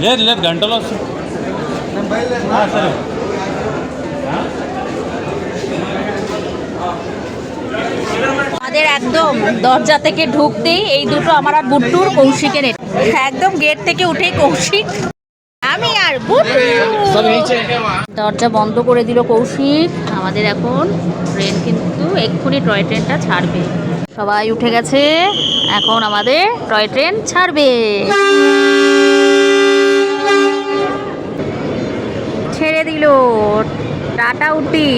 లేదు లేదు గంటలో వస్తుంది ఆ, సరే আমাদের একদম দরজা থেকে ঢুকতেই এই দুটো আমার আর বুট্টুর কৌশিকের এটা। একদম গেট থেকে উঠে কৌশিক আমি আর বুট্টু দরজা বন্ধ করে দিল কৌশিক আমাদের এখন ট্রেন কিন্তু এক্ষুনি টয় ট্রেনটা ছাড়বে সবাই উঠে গেছে। এখন আমাদের টয় ট্রেন ছাড়বে। ছেড়ে দিল। টাটা উটি।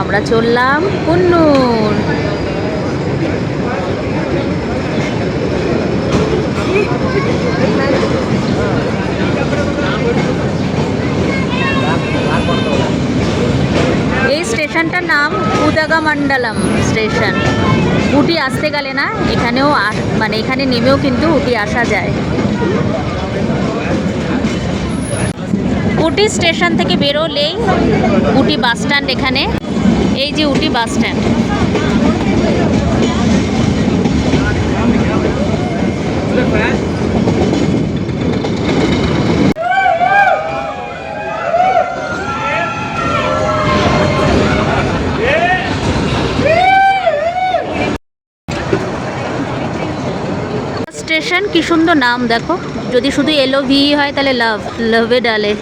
আমরা চললাম কুন্নুর এই স্টেশনটার নাম উদাগামণ্ডলম স্টেশন। উটি আসতে গেলে না, এখানেও মানে এখানে নেমেও কিন্তু উটি আসা যায়। উটি স্টেশন থেকে বেরোলেই উটি বাস স্ট্যান্ড এখানে। এই যে উটি বাস স্ট্যান্ড স্টেশন কি সুন্দর নাম, দেখো। যদি শুধু এলো ভি হয়, তাহলে লাভ লাভে ডালে।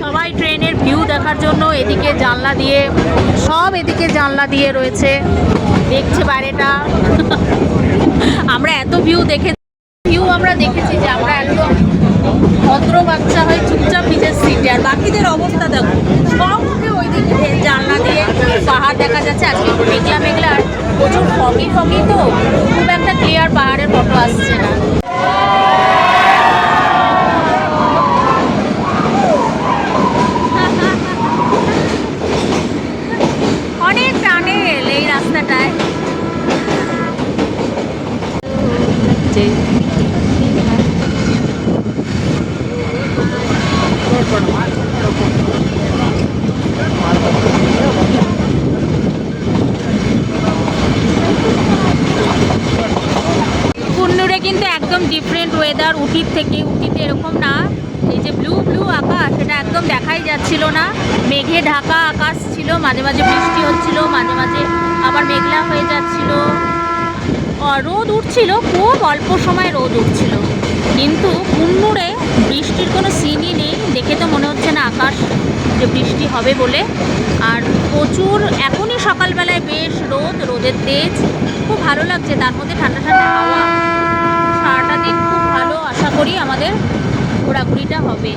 সবাই ট্রেনের ভিউ দেখার জন্য এদিকে জানলা দিয়ে, সব এদিকে জানলা দিয়ে রয়েছে। দেখছে বাইরেটা আমরা এত ভিউ দেখে ভিউ আমরা দেখেছি যে আমরা একদম ভদ্র বাচ্চা হয় চুপচাপ নিজের সিটে আর বাকিদের অবস্থা দেখো। সব ওই দিকে জানলা দিয়ে পাহাড় দেখা যাচ্ছে। আজকে একটু মেঘলা মেঘলা। আর প্রচুর ফগি ফগি তো। খুব একটা ক্লিয়ার পাহাড়ের ফটো আসছে না। অনেক টানেল এই রাস্তাটায়। কুন্নুরে কিন্তু একদম ডিফারেন্ট ওয়েদার উটির থেকে উটিতে এরকম না। এই যে ব্লু ব্লু আকাশ, এটা একদম দেখাই যাচ্ছিল না। মেঘে ঢাকা আকাশ ছিল, মাঝে মাঝে বৃষ্টি হচ্ছিল, মাঝে মাঝে আবার মেঘলা হয়ে যাচ্ছিল। রোদ উঠছিল, খুব অল্প সময় রোদ উঠছিল। কিন্তু কুন্নুরে বৃষ্টির কোনো সিনই নেই, দেখে তো মনে হচ্ছে না আকাশ যে বৃষ্টি হবে বলে। আর প্রচুর, এখনই সকালবেলায় বেশ রোদ, রোদের তেজ। খুব ভালো লাগছে, তার মধ্যে ঠান্ডা ঠান্ডা হাওয়া। সারাটা দিন খুব ভালো, আশা করি আমাদের ঘোরাঘুরিটা হবে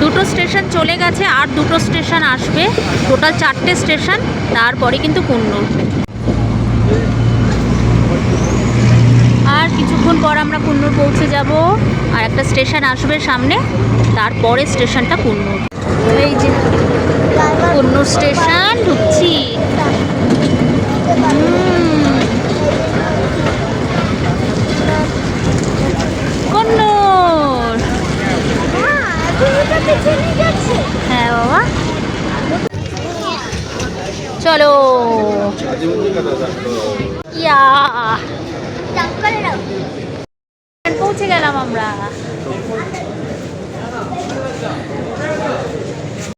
দুটো স্টেশন চলে গেছে আর দুটো স্টেশন আসবে। টোটাল চারটে স্টেশন, তারপরে কিন্তু কুন্নুর আর কিছুক্ষণ পর আমরা কুন্নুর পৌঁছে যাব। আর একটা স্টেশন আসবে সামনে, তারপরে স্টেশনটা কুন্নুর এই যে কুন্নুর স্টেশন, ঢুকছি। হুম। কুন্নুর হ্যাঁ বাবা চলো। ইয়া। পৌঁছে গেলাম আমরা।